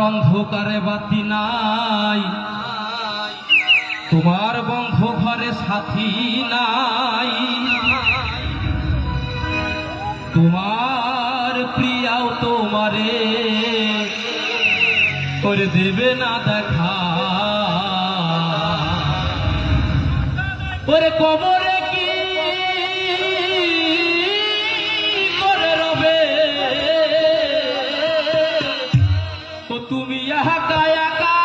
অন্ধকারে বাতি নাই। তোমার বন্ধ ঘরে সাথী নাই। তোমার প্রিয়াও তোমারে করে দেবে না দেখা। ওরে কবরে ও তুমি একা একা।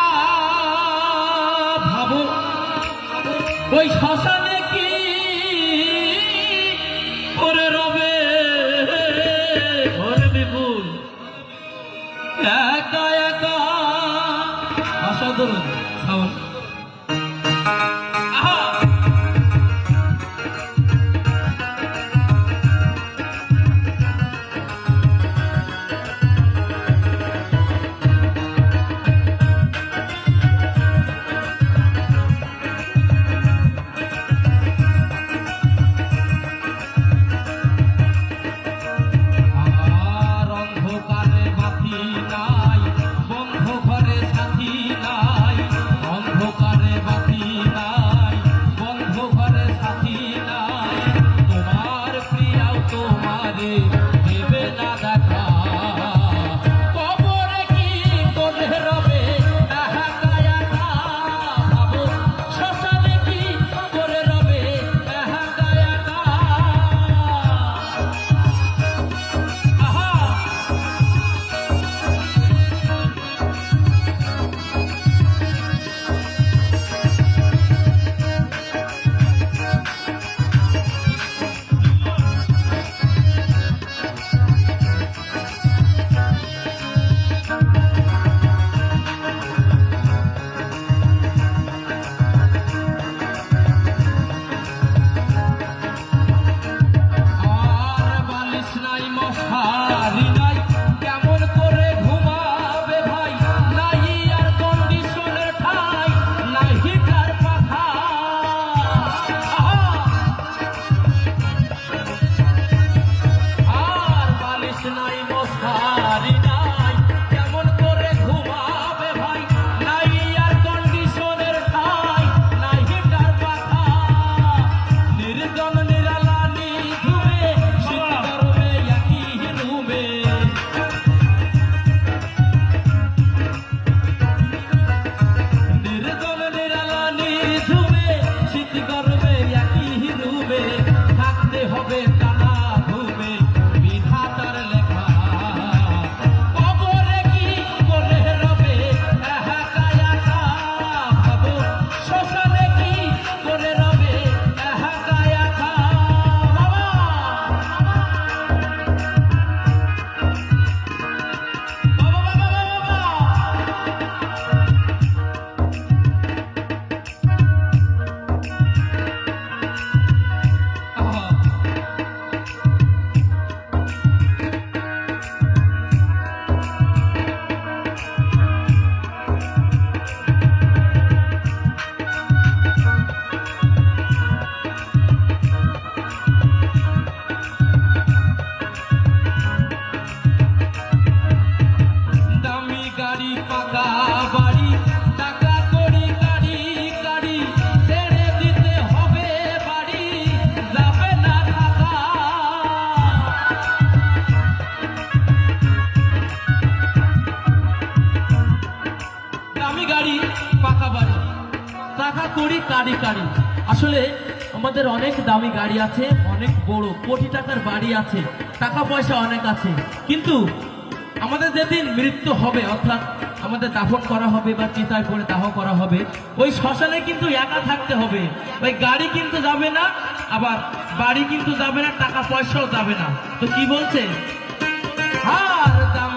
ভাবো, ওই শ্মশানে কি করে রবে? ঘরে বিপুল। একা একা। অসাধারণ সাউন্ড গাড়ি, পাকা বাড়ি। টাকা করি, কারি কারি। আসলে আমাদের অনেক দামি গাড়ি আছে, অনেক বড়, কোটি টাকার বাড়ি আছে, টাকা পয়সা অনেক আছে। কিন্তু আমাদের যেদিন মৃত্যু হবে, অর্থাৎ আমাদের দাফন করা হবে বা চিতায় করে দাহ করা হবে, ওই শ্মশানে কিন্তু একা থাকতে হবে। ওই গাড়ি কিন্তু যাবে না, আবার বাড়ি কিন্তু যাবে না, টাকা পয়সাও যাবে না। তো কি বলছে? আর দামি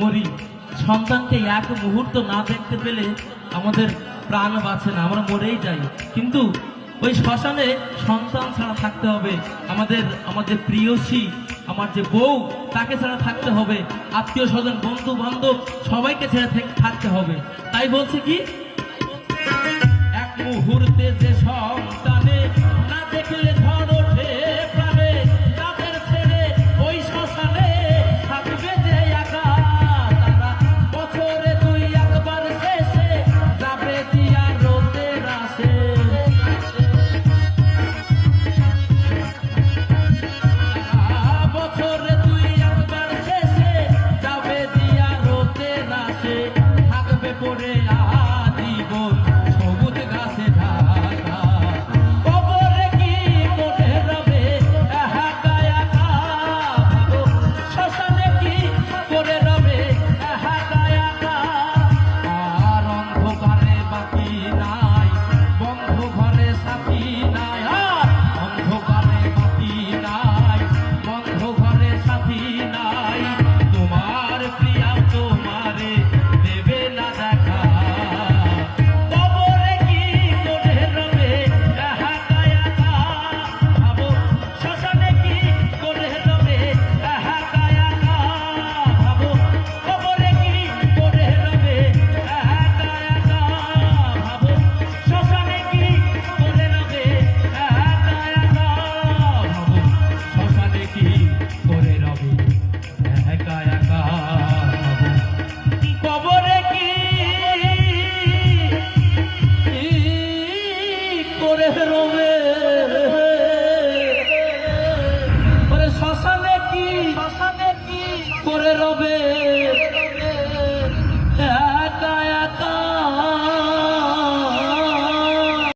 মরি। সন্তানকে এক মুহূর্ত না দেখতে পেলে আমাদের প্রাণ বাঁচে না, আমরা মরেই যাই। কিন্তু ওই শ্মশানে সন্তান ছাড়া থাকতে হবে। আমাদের আমাদের প্রিয়সী আমার যে বউ, তাকে ছাড়া থাকতে হবে। আত্মীয় স্বজন, বন্ধু, বান্ধব, সবাইকে ছেড়ে থাক- থাকতে হবে। তাই বলছে কি? এক মুহূর্তে যে সন্তানে refer